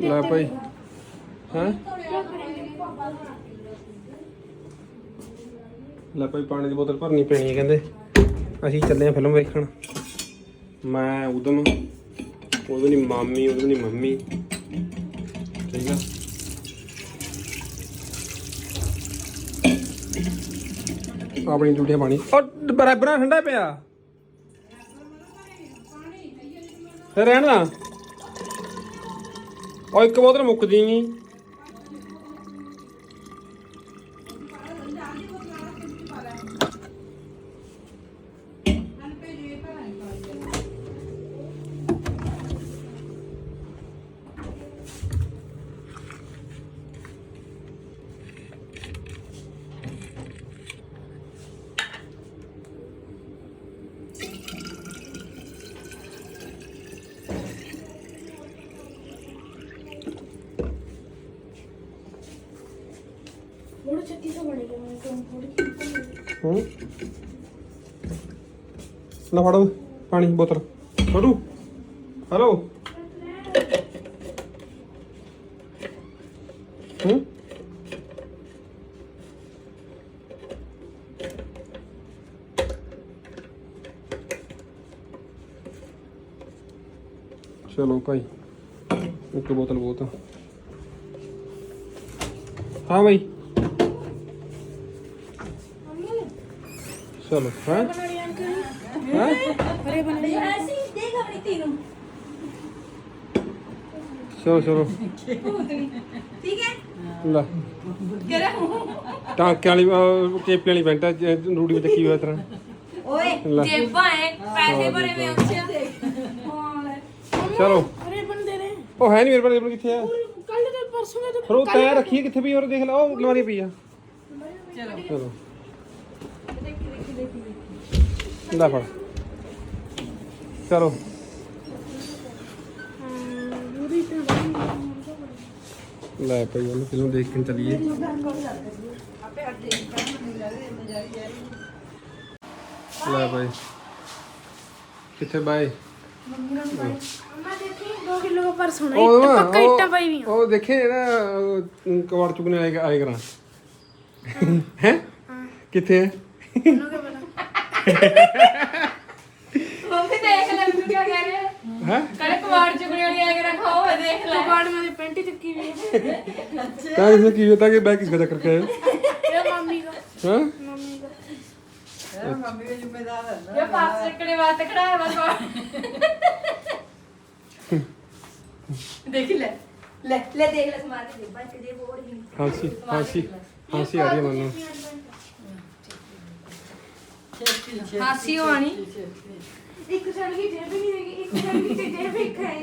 ਲੈ ਭਾਈ। ਹੈ? ਲੈ ਭਾਈ ਪਾਣੀ ਦੀ ਬੋਤਲ ਭਰਨੀ ਪੈਣੀ ਹੈ ਕਹਿੰਦੇ। ਅਸੀਂ ਚੱਲੇ ਆ ਫਿਲਮ ਵੇਖਣ। ਮੈਂ ਉਦਮ ਉਦੋਂ ਦੀ ਮਾਮੀ ਉਦੋਂ ਦੀ ਮੰਮੀ। ਠੀਕ ਆ? ਆਪਣੀ ਜੂਠੇ ਪਾਣੀ। ਉਹ ਬਰਾਬਰ ਠੰਡਾ ਪਿਆ। ਰਹਿਣ। ਦਾ ਉਹ ਇੱਕ ਬੋਤਲ ਮੁੱਕਦੀ ਨਹੀਂ। ਹੂੰ। ਲੈ ਫੜੋ ਪਾਣੀ, ਬੋਤਲ। ਫੜੂ। ਹਲੋ। ਹੂੰ। ਚਲੋ ਭਾਈ, ਇੱਕ ਬੋਤਲ ਬਹੁਤ ਹਾਂ ਭਾਈ। ਚਲੋ ਹੈ? ਚਲੋ ਚਲੋ। ਠੀਕ ਹੈ ਲੈ ਕਰਾ ਟਾਂਕੇ ਵਾਲੀ ਅਹ, ਰੂੜੀ ਵਿੱਚ ਕੀ ਹੋਇਆ ਤੇਰਾ ਓਏ ਚਲੋ। ਉਹ ਹੈ ਨਹੀਂ ਮੇਰੇ ਕੋਲ ਕਿੱਥੇ ਆ? ਕੱਲ ਦੇ ਪਰਸੋਂ ਦੇ ਫਿਰ ਉਹ ਤੈਅ ਰੱਖੀ ਆ, ਕਿੱਥੇ ਪਈ ਹੋਰ ਦੇਖ ਲੈ ਉਹ ਲਵਾਰੀ ਪਈ ਆ। ਚਲੋ। ਲੈ ਫੜ। ਚਲੋ। ਲੈ ਭਾਈ ਉਹਨੂੰ ਫਿਲਮ ਦੇਖ ਕੇ ਚੱਲੀਏ? ਲੈ ਭਾਈ। ਕਿੱਥੇ ਬਾਈ ਕਿਲੋ ਪਰ ਸੋਣਾ ਪੱਕਾ ਇੱਟਾਂ ਪਾਈ ਵੀ ਉਹ ਦੇਖੇ ਜਿਹੜਾ ਕਵਾੜ ਚੁਗਨੇ ਆਏਗਾ ਆਏਗਾ ਹੈ। ਕਿੱਥੇ ਹੈ दोनों का पता वो भी देख ले तू क्या कह रहे हैं ਹੈ कड़े कबाड़ चुगने वाली आगे रखा हो देख ले कबाड़ में तो पेंट ही चुकी हुई है ਤਾਂ इसने की होता कि बैग किसका चक्कर क्या है ये मम्मी का हाँ मम्मी का ये पास चुगने वास्ते खड़ा है बस देख ले ले ले देख ले मार के देख भाई तेरे बोर्ड ही हाँसी हाँसी हाँसी आ रही है मनु ਹਾਸੀ ਹੋਣੀ। ਇੱਕ ਸਾਲ ਦੀ ਜੇਬ ਨਹੀਂ ਹੈਗੀ ਇੱਕ ਸਾਲ ਦੀ ਜੇਬ ਇੱਕ ਹੈ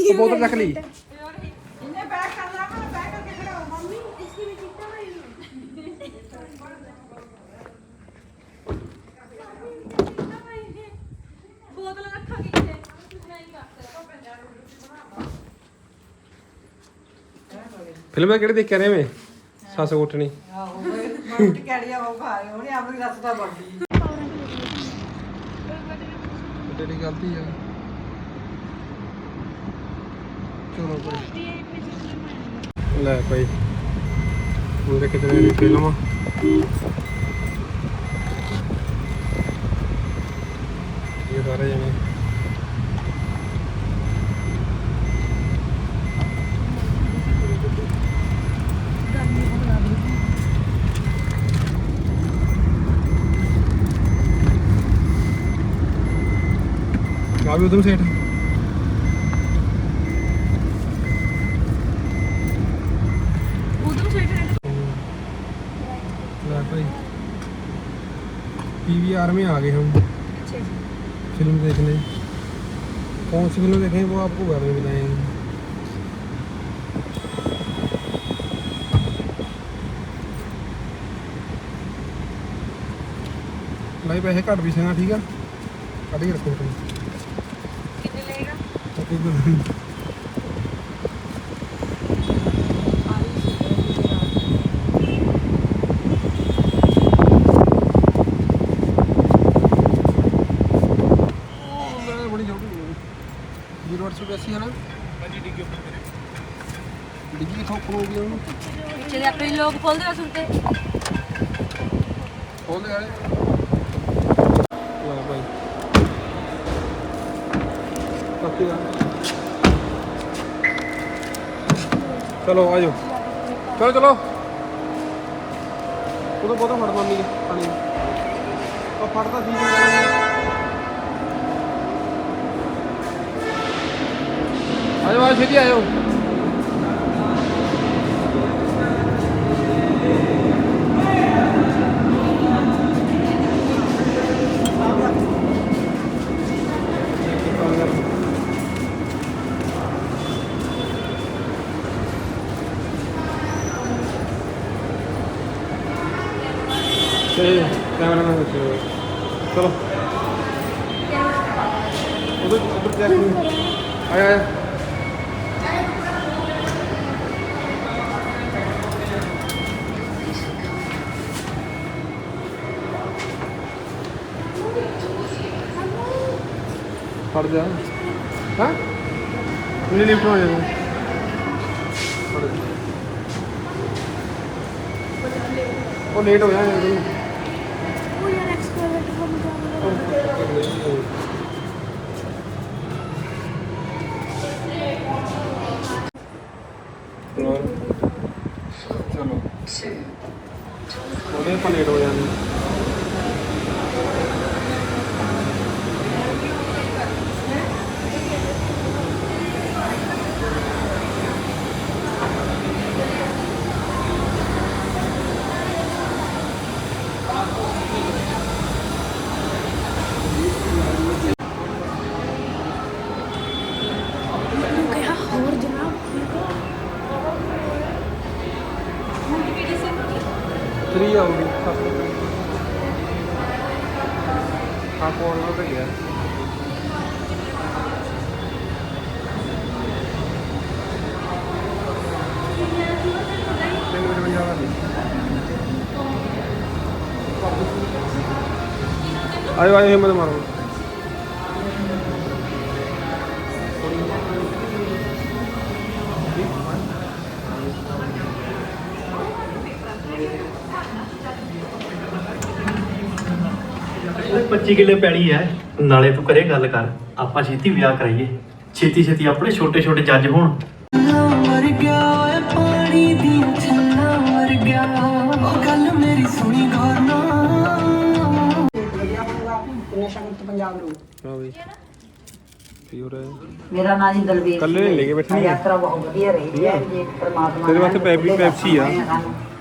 ਉਹ ਬੋਤਲ ਰੱਖ ਲਈ। ਇਹਨੇ ਬੈਗ ਕਰ ਲਾ ਮੈਂ ਬੈਗ ਕਰਕੇ ਖੜਾ ਮੰਮੀ ਇਸ ਦੀ ਵੀ ਚਿੰਤਾ ਹੋਈ ਬੋਤਲ ਰੱਖਾਂਗੇ ਕਿਤੇ ਨਹੀਂ ਕਰਦਾ ਫਿਲਮਾਂ ਕਿਹੜੇ ਦੇਖਿਆ ਰਹੇ ਮੈਂ ਸੱਸ ਕੋਟਣੀ ਆਹੋ ਮੰਟ ਕੜੀਆ ਉਹ ਖਾ ਰਹੇ ਉਹਨੇ ਆਪਣੀ ਰਸ ਦਾ ਬਣਦੀ ਤੇਰੀ ਗਲਤੀ ਆ। ਚਲੋ ਭਾਈ। ਲੈ ਭਾਈ। ਹੁਣ ਦੇਖ ਕਿਤੇ ਦੀ ਫਿਲਮ ਇਹ ਸਾਰੇ ਜਣੇ। ਵੀ ਉਧਰ ਸੇਠ उधर से ला भाई पीवीआर में आ गए हम फिल्म देखने कौन सी फिल्म देखें वो आपको घर में बताएंगे भाई पैसे घट भी सेना ठीक है ਕੱਢ ਕੇ ਰੱਖੋ ਤੁਸੀਂ ਕਿੰਨੇ ਡਿੱਗੀ ਥੋਕ ਹੋ ਗਈ ਉਹਨੂੰ ਪਿੱਛੇ ਦੇ ਆਪਣੇ ਲੋਕ ਬੋਲਦੇ ਹੋ ਸੁਣਤੇ। ਖੋਲ ਦੇ ਗਾਲੇ ਭਾਈ ਕਾਫੀ ਆ ਚਲੋ, ਆਜੋ। ਚਲੋ ਚਲੋ। ਉਦੋਂ ਬਹੁਤਾ ਫੜ ਮੰਮੀ ਨੇ ਪਾਣੀ ਉਹ ਫੜਦਾ ਠੀਕ ਹੈ ਆਜੋ ਆਜੋ, ਛੇਤੀ ਆਜੋ ਤੇ ਕੈਮਰਾ ਨਾਲ ਦੇਖੋ ਚਲੋ ਉਧਰ ਉਧਰ ਚੈੱਕ ਆਇਆ ਆਇਆ ਫੜ ਜਾ ਹਾਂ ਨਹੀਂ ਲਿਫਟ ਹੋ ਜਾਏਗਾ ਫੜ ਜਾ ਉਹ ਲੇਟ ਹੋ ਜਾਏਗਾ ਉਹ ਯਾਰ ਐਕਸਪੈਰੀਮੈਂਟ ਕੰਮ ਕਰ ਚਲੋ ਉਹਦੇ ਆਪਾਂ ਹੋ ਜਾਂਦੇ। ਹਾਂ ਕੋਲ ਹੋ ਗਿਆ ਤਿੰਨ ਮਿੰਟ ਵਿੱਚ ਆਵਾ ਆਇਓ ਆਇਓ ਹਿੰਮਤ ਮਾਰੋ ਉਹ 25 ਕਿੱਲੇ ਪੈੜੀ ਐ। ਨਾਲੇ ਤੂੰ ਕਰੇ ਗੱਲ ਕਰ ਆਪਾਂ ਛੇਤੀ ਵਿਆਹ ਕਰਾਈਏ। ਛੇਤੀ ਛੇਤੀ ਆਪਣੇ ਛੋਟੇ ਛੋਟੇ ਜੱਜ ਹੋਣ। ਵਰਗਾ ਓਏ ਪਾਣੀ ਦੀ ਛੱਲਾ ਵਰਗਾ ਉਹ ਗੱਲ ਮੇਰੀ ਸੁਣੀ ਗੌਰ ਨਾਲ ਹਾਂ ਬਈ ਕੀ ਹੋ। ਰਿਹਾ ਮੇਰਾ ਨਾਮ ਜੀ ਦਲਵੀਰ ਨਹੀਂ ਲੈ ਕੇ ਬੈਠੇ ਨੇ? ਯਾਤਰਾ ਬਹੁਤ ਵਧੀਆ ਰਹੀ ਹੈ। ਜੀ ਪ੍ਰਮਾਤਮਾ ਤੇਰੇ ਵਾਸਤੇ ਨੇ ਪੈਪੀ- ਪੈਪਸੀ ਆ।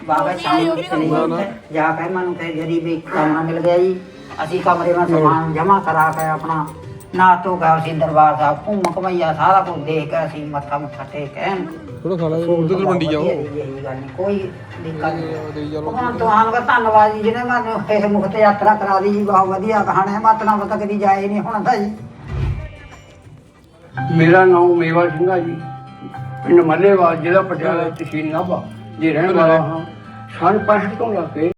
ਬਾਬਾ ਸ਼ਾਮ ਨਾ, ਨਾ। ਜਾ ਕੇ ਮਨ ਕੇ ਗਰੀਬ ਇੱਕ ਮਿਲ ਗਿਆ ਜੀ। ਅਸੀਂ ਕਮਰੇ ਵਿੱਚ ਸਮਾਨ ਜਮ੍ਹਾਂ ਕਰਾ ਕੇ ਆਪਣਾ ਨਾ ਧੋ ਕੇ ਅਸੀਂ ਦਰਬਾਰ ਸਾਹਿਬ ਘੁੰਮ ਘਮਈਆ ਸਾਰਾ ਕੁਝ ਦੇਖ ਕੇ ਅਸੀਂ ਮੱਥਾ ਮੁੱਠਾ ਟੇਕ ਕੇ ਥੋੜਾ ਖਾ ਲੈ ਉਧਰ ਮੰਡੀ ਜਾਓ? ਜੀ, ਕੋਈ ਦਿੱਕਤ ਨਹੀਂ ਭਗਵਾਨ ਤੁਹਾਨੂੰ ਦਾ ਧੰਨਵਾਦ ਜੀ ਜਿਹਨੇ ਮੈਨੂੰ ਇਸ ਮੁਕਤ ਯਾਤਰਾ ਕਰਾ ਦੀ ਜੀ ਬਹੁਤ ਵਧੀਆ ਕਹਾਣੀ ਹੈ ਮਤ ਨਾ ਪਤਾ ਕਦੀ ਜਾਏ ਨਹੀਂ ਹੁਣ ਤਾਂ ਜੀ। ਮੇਰਾ ਨਾਮ ਮੇਵਾ ਸਿੰਘ ਆ ਜੀ। ਪਿੰਡ ਮੱਲੇਵਾਲ ਜ਼ਿਲ੍ਹਾ ਪਟਿਆਲਾ ਤਹਿਸੀਲ ਨਾਭਾ। ਦੇ ਰਹਿਣ ਵਾਲਾ ਹਾਂ? ਸਨ 65 ਤੋਂ ਲੈ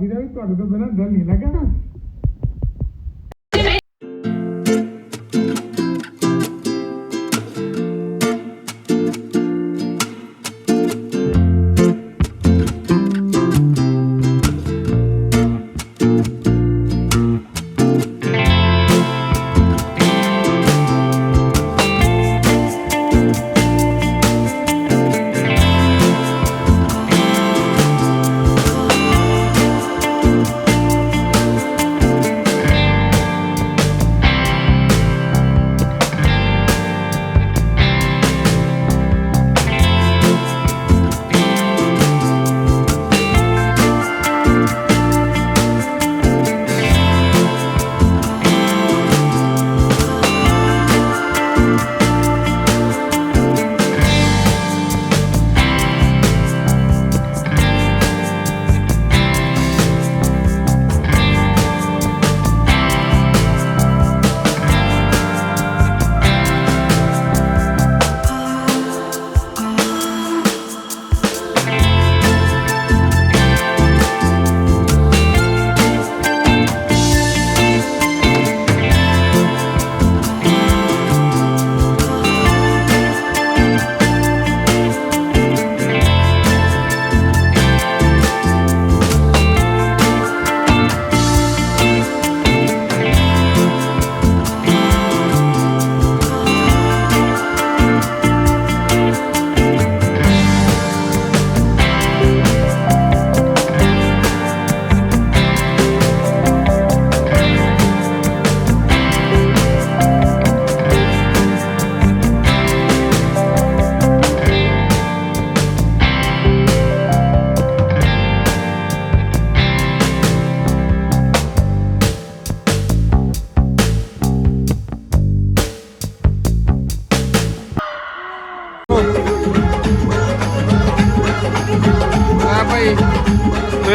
ਭਾਬੀ ਦਾ ਵੀ ਤੁਹਾਡੇ ਤੋਂ ਬਿਨਾਂ ਦਿਲ ਨਹੀਂ ਲੱਗਣਾ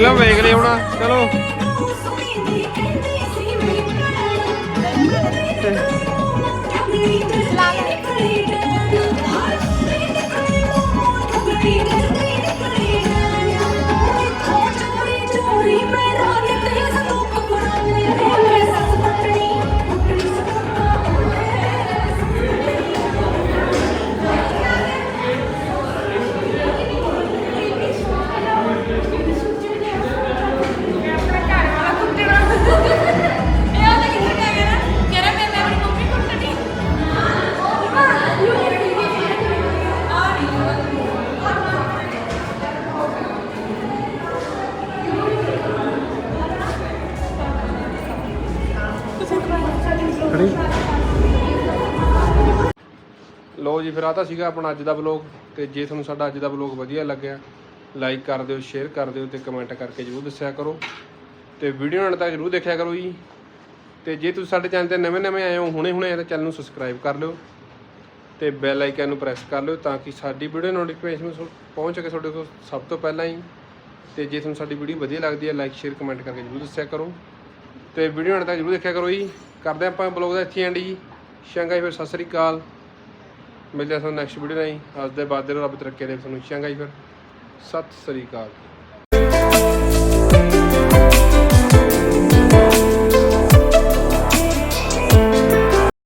ਫਿਲਮ ਵੇਖ ਲਈ ਹੁਣ। ਖੜੀ। ਲੋ ਜੀ, ਫਿਰ ਆ ਤਾਂ ਸੀਗਾ ਆਪਣਾ ਅੱਜ ਦਾ ਵਲੌਗ ਤੇ ਜੇ ਤੁਹਾਨੂੰ ਸਾਡਾ ਅੱਜ ਦਾ ਵਲੌਗ ਵਧੀਆ ਲੱਗਿਆ ਲਾਈਕ ਕਰ ਦਿਓ ਸ਼ੇਅਰ ਕਰ ਦਿਓ ਤੇ ਕਮੈਂਟ ਕਰਕੇ ਜਰੂਰ ਦੱਸਿਆ ਕਰੋ। ਤੇ ਵੀਡੀਓ ਨਾਲ ਤਾਂ ਜਰੂਰ ਦੇਖਿਆ ਕਰੋ ਜੀ। ਤੇ ਜੇ ਤੁਸੀਂ ਸਾਡੇ ਚੈਨਲ ਤੇ ਨਵੇਂ ਨਵੇਂ ਆਏ ਹੋ, ਹੁਣੇ ਹੁਣੇ ਆਏ ਤਾਂ ਚੈਨਲ ਨੂੰ ਸਬਸਕ੍ਰਾਈਬ ਕਰ ਲਿਓ ਤੇ ਬੈਲ ਆਈਕਨ ਨੂੰ ਪ੍ਰੈਸ ਕਰ ਲਿਓ ਤਾਂ ਕਿ ਸਾਡੀ ਵੀਡੀਓ ਨੋਟੀਫਿਕੇਸ਼ਨ ਪਹੁੰਚ ਸਕੇ ਤੁਹਾਡੇ ਕੋਲ ਸਭ ਤੋਂ ਪਹਿਲਾਂ ਹੀ। ਤੇ ਜੇ ਤੁਹਾਨੂੰ ਸਾਡੀ ਵੀਡੀਓ ਵਧੀਆ ਲੱਗਦੀ ਹੈ ਲਾਈਕ ਸ਼ੇਅਰ ਕਮੈਂਟ ਕਰਕੇ ਜਰੂਰ ਦੱਸਿਆ ਕਰੋ। ਤੇ ਵੀਡੀਓ ਨਾਲ ਤਾਂ ਜਰੂਰ ਦੇਖਿਆ ਕਰੋ ਜੀ। ਕਰਦੇ ਆਪਾਂ ਬਲੌਗ ਦਾ ਇੱਥੇ ਐਂਡ ਜੀ। ਸ਼ੰਗਾਈ ਫਿਰ ਸਤਿ ਸ੍ਰੀ ਅਕਾਲ। ਮਿਲਦੇ ਹਾਂ ਤੁਹਾਨੂੰ ਨੈਕਸਟ ਵੀਡੀਓ ਨਾਲ ਅੱਜ ਦੇ ਬਾਅਦ ਦੇ ਰੱਬ ਤਰੱਕੇ ਦੇ ਤੁਹਾਨੂੰ ਸ਼ੰਗਾਈ ਫਿਰ। ਸਤਿ ਸ੍ਰੀ ਅਕਾਲ।